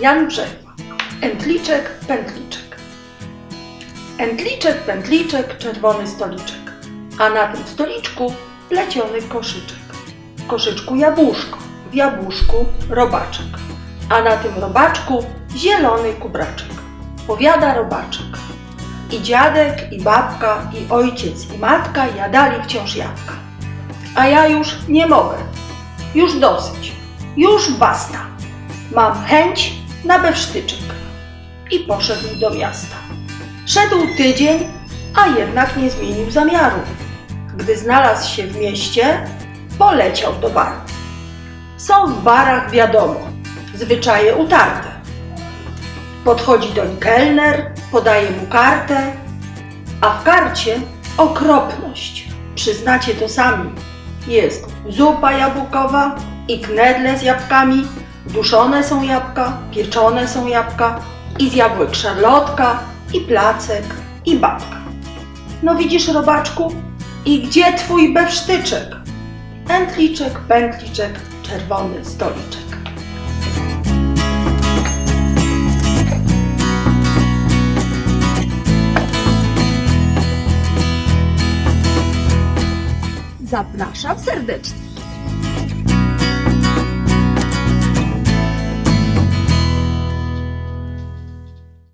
Jan Brzechwa. Entliczek, pętliczek. Entliczek, pętliczek, czerwony stoliczek. A na tym stoliczku pleciony koszyczek. W koszyczku jabłuszko, w jabłuszku robaczek. A na tym robaczku zielony kubraczek. Powiada robaczek. I dziadek, i babka, i ojciec, i matka jadali wciąż jabłka. A ja już nie mogę. Już dosyć. Już basta. Mam chęć na bewsztyczek. I poszedł do miasta. Szedł tydzień, a jednak nie zmienił zamiaru. Gdy znalazł się w mieście, poleciał do baru. Są w barach wiadomo, zwyczaje utarte. Podchodzi doń kelner, podaje mu kartę, a w karcie okropność. Przyznacie to sami. Jest zupa jabłkowa i knedle z jabłkami, duszone są jabłka, pieczone są jabłka i z jabłek szarlotka, i placek, i babka. No widzisz, robaczku? I gdzie twój bewsztyczek? Pętliczek, pętliczek, czerwony stoliczek. Zapraszam serdecznie.